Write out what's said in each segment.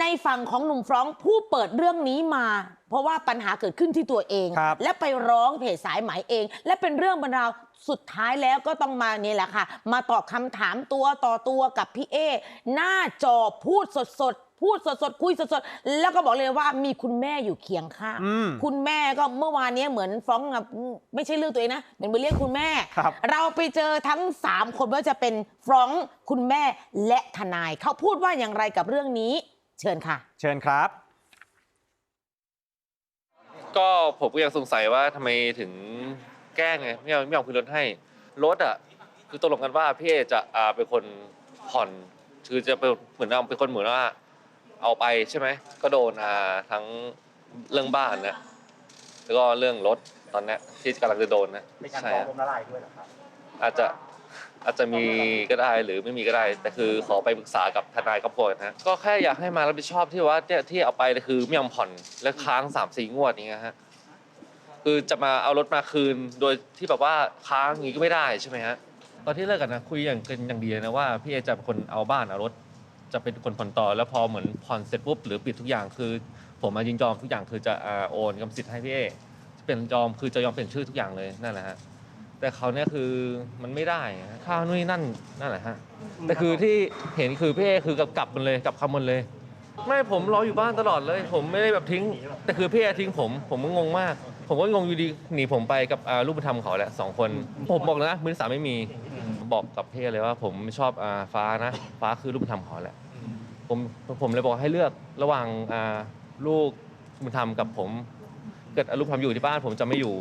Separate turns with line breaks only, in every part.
ในฝั่งของหนุ่มฟรองก์ผู้เปิดเรื่องนี้มา เพราะว่าปัญหาเกิดขึ้นที่ตัวเอง
ครับ
และไปร้องเพจสายไหมเอง และเป็นเรื่องบรรดาวสุดท้ายแล้วก็ต้องมาเนี่ยแหละค่ะ มาตอบคำถามตัวต่อตัวกับพี่เอ หน้าจอพูดสดๆ พูดสดๆ คุยสดๆ แล้วก็บอกเลยว่ามีคุณแม่อยู่เคียงข้าง
อืม
คุณแม่ก็เมื่อวานเนี้ยเหมือนฟ้องกับไม่ใช่เรื่องตัวเองนะเหมือนไปเรียกคุณแม่
ครับ
เราไปเจอทั้ง 3 คนว่าจะเป็นฟรองก์คุณแม่และทนาย เขาพูดว่าอย่างไรกับเรื่องนี้เชิญค่ะ
เชิญครับ
ก็ผมก็ยังสงสัยว่าทำไมถึงแกล้งไงไม่ยอมไม่ยอมคืนรถให้รถอะคือตกลงกันว่าพี่เอจะอ่าเป็นคนผ่อนคือจะเป็นเหมือนเอาเป็นคนเหมือนว่า เอาไปใช่ไหมก็โดนอ่าทั้งเรื่องบ้านนะแล้วก็เรื่องรถตอนเนี้ยที่กำลังจะโดนนะ
เป็นการ
ใช่
ฟ้อง
ฮะ
ล้มละลายด้วยเหรอครับ
อาจจะ อาจจะมีก็ได้หรือไม่มีก็ได้ แต่คือขอไปปรึกษากับทนายกับพวกนะ ก็แค่อยากให้มารับผิดชอบที่ว่าเนี่ยที่เอาไปเนี่ยคือไม่ยอมผ่อนและค้างสามสี่งวดอย่างเงี้ยฮะคือจะมาเอารถมาคืนโดยที่แบบว่าค้างอย่างงี้ก็ไม่ได้ใช่ไหมฮะตอนที่เลิกกันนะคุยอย่างกันอย่างดีเลยนะว่าพี่เอจะเป็นคนเอาบ้านเอารถ จะเป็นคนผ่อนต่อแล้วพอเหมือนผ่อนเสร็จปุ๊บหรือปิดทุกอย่างคือ ผมมายินยอมทุกอย่างคือจะอ่าโอนกรรมสิทธิ์ให้พี่เอจะเป็นยอมคือจะยอมเปลี่ยนชื่อทุกอย่างเลยนั่นแหละฮะ แต่เขาเนี่ยคือมันไม่ได้ฮะข้าวนู่นนนั่นนั่นแหละฮะแต่คือที่เห็นคือพี่เอคือกลับกลับมันเลยกลับคำมันเลย ไม่ผมรออยู่บ้านตลอดเลย ผมไม่ได้แบบทิ้ง แต่คือพี่เอทิ้งผม ผมก็งงมาก ผมก็งงอยู่ดีหนีผมไปกับอ่าลูกบุญธรรมเขาแหละสองคน ผมบอกเลยนะมือที่สามไม่มีบอกกับพี่เอเลยว่า ผมไม่ชอบอ่าฟ้านะ ฟ้าคือลูกบุญธรรมเขาแหละ ผมผมเลยบอกให้เลือกระหว่างอ่าลูกบุญธรรมกับผม เกิดลูกบุญธรรมอยู่ที่บ้านผมจะไม่อยู่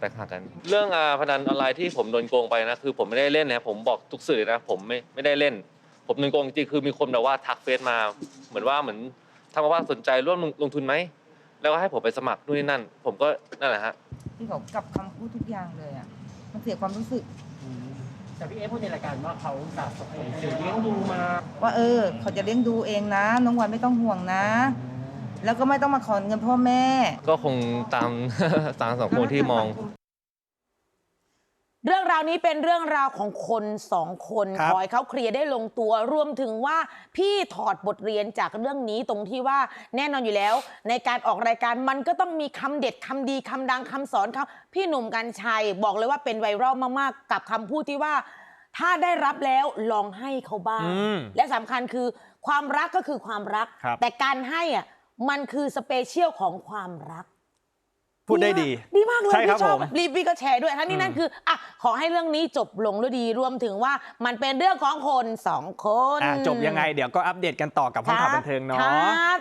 แตกต่างกัน เรื่องอ่าพนันออนไลน์ที่ผมโดนโกงไปนะคือผมไม่ได้เล่นนะผมบอกทุกสื่อนะผมไม่ไม่ได้เล่น ผมโดนโกงจริงๆคือมีคนแบบว่าทักเฟซมา เหมือนว่าเหมือนทำมาว่าสนใจร่วมลงลงทุนไหมแล้วก็ให้ผมไปสมัครนู่นนี่นั่น ผมก็นั่นแหละฮะ
ที่เขากลับคำพูดทุกอย่างเลยอะ มันเสียความรู้สึก
แต่พี่เอพูดในรายการว่าเขาสะสมเสียเลี้ยงดูมา
ว่าเออ เขาจะเลี้ยงดูเองนะ น้องวันไม่ต้องห่วงนะ แล้วก็ไม่ต้องมาขอเงินพ่อแม่
ก็คงตาม ตามสังคมที่มอง
เรื่องราวนี้เป็นเรื่องราวของคนสองคน
ครับ
ขอให้เขาเคลียร์ได้ลงตัวรวมถึงว่าพี่ถอดบทเรียนจากเรื่องนี้ตรงที่ว่าแน่นอนอยู่แล้ว ในการออกรายการมันก็ต้องมีคำเด็ดคำดีคำดังคำสอนเขาพี่หนุ่มกัญชัยบอกเลยว่าเป็นไวรัลมากๆ กับคำพูดที่ว่า ถ้าได้รับแล้วลองให้เขาบ้าง
อืม
และสำคัญคือความรักก็คือความรัก
ครับ
แต่การให้อะมันคือสเปเชียลของความรัก
พูดได้ดี
ดีมากเลย
ใช่ครับ
พี่ชอบ
ผม
รีบพี่ก็แชร์ด้วยทั้งนี้นั่นคืออะขอให้เรื่องนี้จบลงด้วยดีรวมถึงว่ามันเป็นเรื่องของคนสองคน
อะจบยังไงเดี๋ยวก็อัปเดตกันต่อกับห้องข่าวบันเทิงเนาะ
ครับ